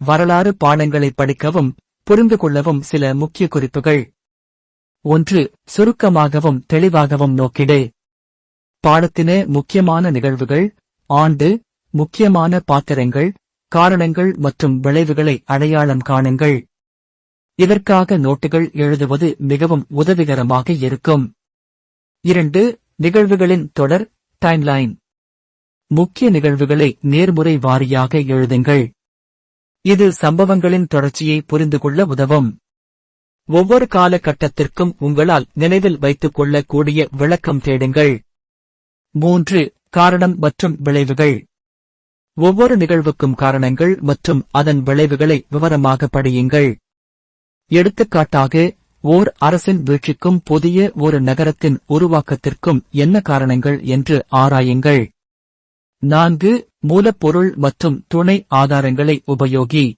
வரலாறு பாடங்களை படிக்கவும் புரிந்து கொள்ளவும் சில முக்கிய குறிப்புகள். ஒன்று சுருக்கமாகவும் தெளிவாகவும் நோக்கிடு. பாடத்தின முக்கியமான நிகழ்வுகள் ஆண்டு முக்கியமான பாத்திரங்கள் காரணங்கள் மற்றும் விளைவுகளை அடையாளம் காணுங்கள். இதற்காக நோட்டுகள் எழுதுவது மிகவும் உதவிகரமாக இருக்கும். இரண்டு நிகழ்வுகளின் தொடர் டைம்லைன் முக்கிய நிகழ்வுகளை நேர்முறை வாரியாக எழுதுங்கள். இது சம்பவங்களின் தொடர்ச்சியை புரிந்து கொள்ள உதவும். ஒவ்வொரு காலகட்டத்திற்கும் உங்களால் நினைவில் வைத்துக் கொள்ளக்கூடிய விளக்கம் தேடுங்கள். மூன்று காரணம் மற்றும் விளைவுகள். ஒவ்வொரு நிகழ்வுக்கும் காரணங்கள் மற்றும் அதன் விளைவுகளை விவரமாக படியுங்கள். எடுத்துக்காட்டாக ஓர் அரசின் வீழ்ச்சிக்கும் புதிய ஒரு நகரத்தின் உருவாக்கத்திற்கும் என்ன காரணங்கள் என்று ஆராயுங்கள். நான்கு மூலப்பொருள் மற்றும் துணை ஆதாரங்களை உபயோகி.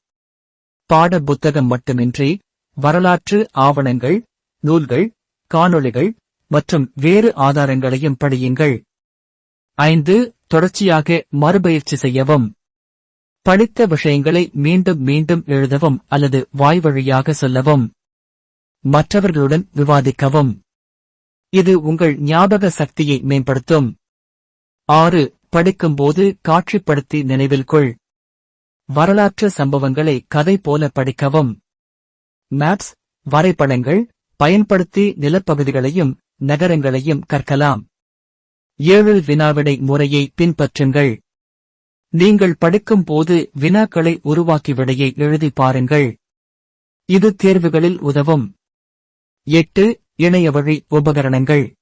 பாட புத்தகம் மட்டுமின்றி வரலாற்று ஆவணங்கள் நூல்கள் காணொளிகள் மற்றும் வேறு ஆதாரங்களையும் படியுங்கள். ஐந்து தொடர்ச்சியாக மறுபயிற்சி செய்யவும். படித்த விஷயங்களை மீண்டும் மீண்டும் எழுதவும் அல்லது வாய்வழியாக சொல்லவும். மற்றவர்களுடன் விவாதிக்கவும். இது உங்கள் ஞாபக சக்தியை மேம்படுத்தும். ஆறு படிக்கும்போது காட்சிப்படுத்தி நினைவில் கொள். வரலாற்று சம்பவங்களை கதை போல படிக்கவும். மேப்ஸ் வரைபடங்கள் பயன்படுத்தி நிலப்பகுதிகளையும் நகரங்களையும் கற்கலாம். ஏழு வினாவிடை முறையை பின்பற்றுங்கள். நீங்கள் படிக்கும் போது வினாக்களை உருவாக்கி விடையை எழுதி பாருங்கள். இது தேர்வுகளில் உதவும். எட்டு இணையவழி உபகரணங்கள்.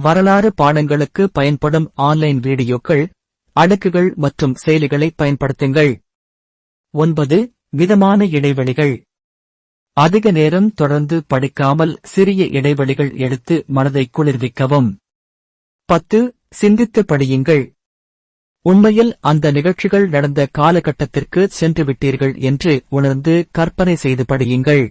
வரலாறு பாடங்களுக்கு பயன்படும் ஆன்லைன் வீடியோக்கள் அடுக்குகள் மற்றும் செயலிகளை பயன்படுத்துங்கள். ஒன்பது மிதமான இடைவெளிகள். அதிக நேரம் தொடர்ந்து படிக்காமல் சிறிய இடைவெளிகள் எடுத்து மனதை குளிர்விக்கவும். பத்து சிந்தித்து படியுங்கள். உண்மையில் அந்த நிகழ்ச்சிகள் நடந்த காலகட்டத்திற்கு சென்றுவிட்டீர்கள் என்று உணர்ந்து கற்பனை செய்து படியுங்கள்.